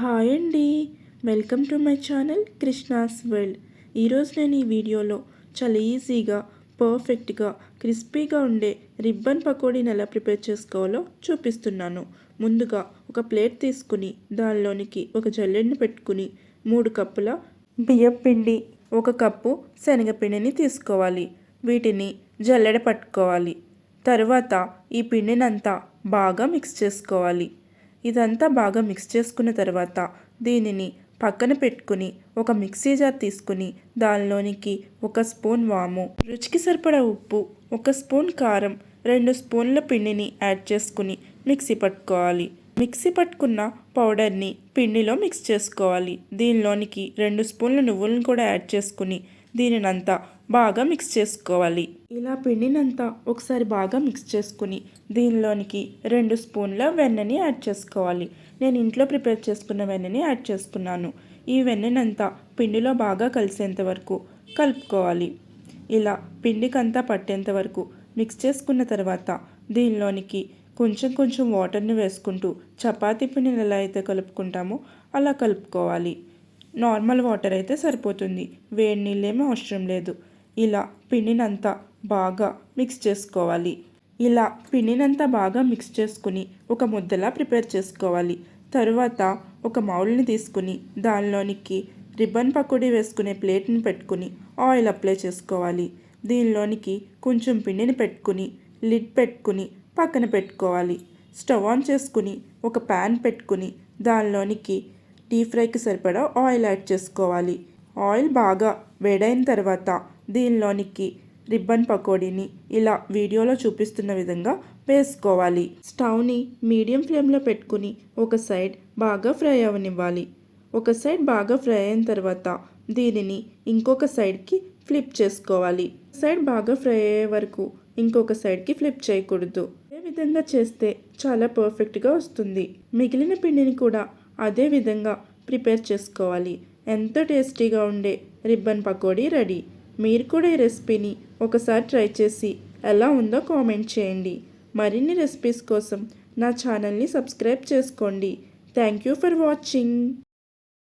Hi అండి. Welcome to my channel Krishna's world. ఈరోజు నేను ఈ వీడియోలో చాలా ఈజీగా పర్ఫెక్ట్గా క్రిస్పీగా ఉండే రిబ్బన్ పకోడీని ఎలా ప్రిపేర్ చేసుకోవాలో చూపిస్తున్నాను. ముందుగా ఒక ప్లేట్ తీసుకుని దానిలోనికి ఒక జల్లెడని పెట్టుకుని మూడు కప్పుల బియ్యం పిండి ఒక కప్పు శనగపిండిని తీసుకోవాలి. వీటిని జల్లెడ పట్టుకోవాలి. తర్వాత ఈ పిండినంతా బాగా మిక్స్ చేసుకోవాలి. ఇదంతా బాగా మిక్స్ చేసుకున్న తర్వాత దీనిని పక్కన పెట్టుకుని ఒక మిక్సీ జార్ తీసుకుని దానిలోనికి ఒక స్పూన్ వాము రుచికి సరిపడా ఉప్పు ఒక స్పూన్ కారం రెండు స్పూన్ల పిండిని యాడ్ చేసుకుని మిక్సీ పట్టుకోవాలి. మిక్సీ పట్టుకున్న పౌడర్ని పిండిలో మిక్స్ చేసుకోవాలి. దీనిలోనికి రెండు స్పూన్ల నువ్వులను కూడా యాడ్ చేసుకుని దీనినంతా బాగా మిక్స్ చేసుకోవాలి. ఇలా పిండినంతా ఒకసారి బాగా మిక్స్ చేసుకుని దీనిలోనికి రెండు స్పూన్ల వెన్నని యాడ్ చేసుకోవాలి. నేను ఇంట్లో ప్రిపేర్ చేసుకున్న వెన్నని యాడ్ చేసుకున్నాను. ఈ వెన్ననంతా పిండిలో బాగా కలిసేంత వరకు కలుపుకోవాలి. ఇలా పిండికంతా పట్టేంత వరకు మిక్స్ చేసుకున్న తర్వాత దీనిలోనికి కొంచెం కొంచెం వాటర్ని వేసుకుంటూ చపాతీ పిండిని ఎలా అయితే కలుపుకుంటామో అలా కలుపుకోవాలి. నార్మల్ వాటర్ అయితే సరిపోతుంది. వేడి నీళ్ళేమీ అవసరం లేదు. ఇలా పిండినంతా బాగా మిక్స్ చేసుకోవాలి. ఇలా పిండినంత బాగా మిక్స్ చేసుకుని ఒక ముద్దలా ప్రిపేర్ చేసుకోవాలి. తరువాత ఒక మౌల్ని తీసుకుని దానిలోనికి రిబ్బన్ పకోడీ వేసుకునే ప్లేట్ని పెట్టుకుని ఆయిల్ అప్లై చేసుకోవాలి. దీనిలోనికి కొంచెం పిండిని పెట్టుకుని లిడ్ పెట్టుకుని పక్కన పెట్టుకోవాలి. స్టవ్ ఆన్ చేసుకుని ఒక ప్యాన్ పెట్టుకుని దానిలోనికి డీప్ ఫ్రైకి సరిపడా ఆయిల్ యాడ్ చేసుకోవాలి. ఆయిల్ బాగా వేడైన తర్వాత దీనిలోనికి రిబ్బన్ పకోడీని ఇలా వీడియోలో చూపిస్తున్న విధంగా వేసుకోవాలి స్టవ్ని మీడియం ఫ్లేమ్లో పెట్టుకుని ఒక సైడ్ బాగా ఫ్రై అవనివ్వాలి. ఒక సైడ్ బాగా ఫ్రై అయిన తర్వాత దీనిని ఇంకొక సైడ్కి ఫ్లిప్ చేసుకోవాలి. సైడ్ బాగా ఫ్రై అయ్యే వరకు ఇంకొక సైడ్కి ఫ్లిప్ చేయకూడదు. ఏ విధంగా చేస్తే చాలా పర్ఫెక్ట్గా వస్తుంది. మిగిలిన పిండిని కూడా అదే విధంగా ప్రిపేర్ చేసుకోవాలి. ఎంతో టేస్టీగా ఉండే రిబ్బన్ పకోడీ రెడీ. మీరు కూడా ఈ రెసిపీని ఒకసారి ట్రై చేసి ఎలా ఉందో కామెంట్ చేయండి. మరిన్ని రెసిపీస్ కోసం నా ఛానల్ని సబ్స్క్రైబ్ చేసుకోండి. Thank you for watching.